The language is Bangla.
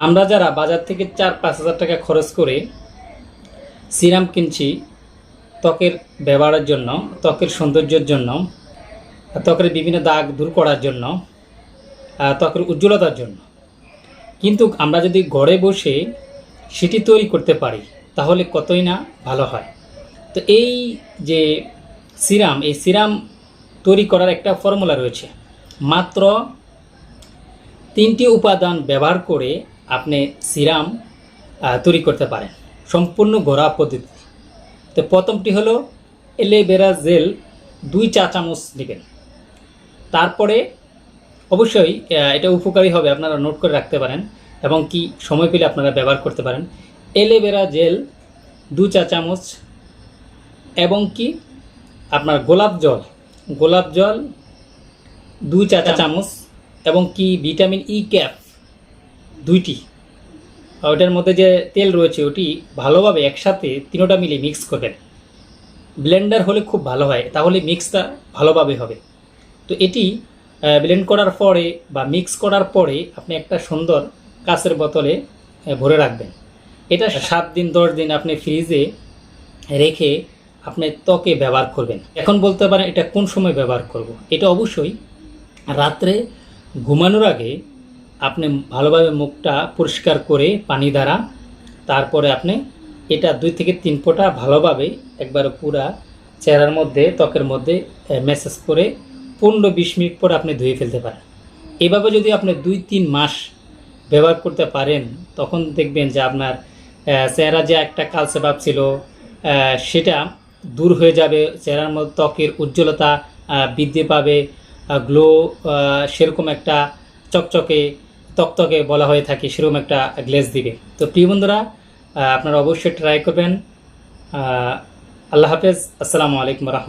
আমরা যারা বাজার থেকে চার পাঁচ হাজার টাকা খরচ করে সিরাম কিনছি, ত্বকের ব্যবহারের জন্য, ত্বকের সৌন্দর্যের জন্য, ত্বকের বিভিন্ন দাগ দূর করার জন্য ত্বকের উজ্জ্বলতার জন্য। কিন্তু আমরা যদি ঘরে বসে সেটি তৈরি করতে পারি, তাহলে কতই না ভালো হয়। তো এই যে সিরাম, এই সিরাম তৈরি করার একটা ফর্মুলা রয়েছে। মাত্র তিনটি উপাদান ব্যবহার করে আপনি সিরাম তৈরি করতে পারেন। সম্পূর্ণ ঘরোয়া পদ্ধতি। তো প্রথমটি হলো এলোভেরা জেল দুই চা চামচ নেবেন। তারপরে অবশ্যই এটা উপকারী হবে, আপনারা নোট করে রাখতে পারেন এবং কি সময় পেলে আপনারা ব্যবহার করতে পারেন। এলোভেরা জেল দু চা চামচ এবং কি আপনার গোলাপ জল গোলাপ জল দুই চা চামচ এবং কি ভিটামিন ই ক্যাপ দুইটি। ওটার মধ্যে যে তেল রয়েছে, ওটি ভালোভাবে একসাথে তিনোটা মিলে মিক্স করবেন ব্লেন্ডার হলে খুব ভালো হয়, তাহলে মিক্সটা ভালোভাবে হবে। তো এটি ব্লেন্ড করার পরে বা মিক্স করার পরে আপনি একটা সুন্দর কাঁচের বোতলে ভরে রাখবেন। এটা সাত দিন, দশ দিন আপনি ফ্রিজে রেখে আপনি ত্বকে ব্যবহার করবেন। এখন বলতে পারেন এটা কোন সময় ব্যবহার করব। এটা অবশ্যই রাত্রে ঘুমানোর আগে আপনি ভালোভাবে মুখটা পরিষ্কার করে পানি দ্বারা, তারপরে আপনি এটা দুই থেকে তিন ফোঁটা ভালোভাবে একবার পুরা চেহারার মধ্যে, ত্বকের মধ্যে মেসেজ করে পনেরো বিশ মিনিট পরে আপনি ধুয়ে ফেলতে পারেন। এভাবে যদি আপনি দুই তিন মাস ব্যবহার করতে পারেন, তখন দেখবেন যে আপনার চেহারা যে একটা কালসে ভাব ছিল সেটা দূর হয়ে যাবে, চেহারার মধ্যে ত্বকের উজ্জ্বলতা বৃদ্ধি পাবে গ্লো সেরকম একটা চকচকে তকতকে বলা হয়ে থাকে, সেরকম একটা গ্লেজ দিবে। তো প্রিয় বন্ধুরা আপনারা অবশ্যই ট্রাই করবেন। আল্লাহ হাফেজ, আসসালামু আলাইকুম রহমতুল্লাহ।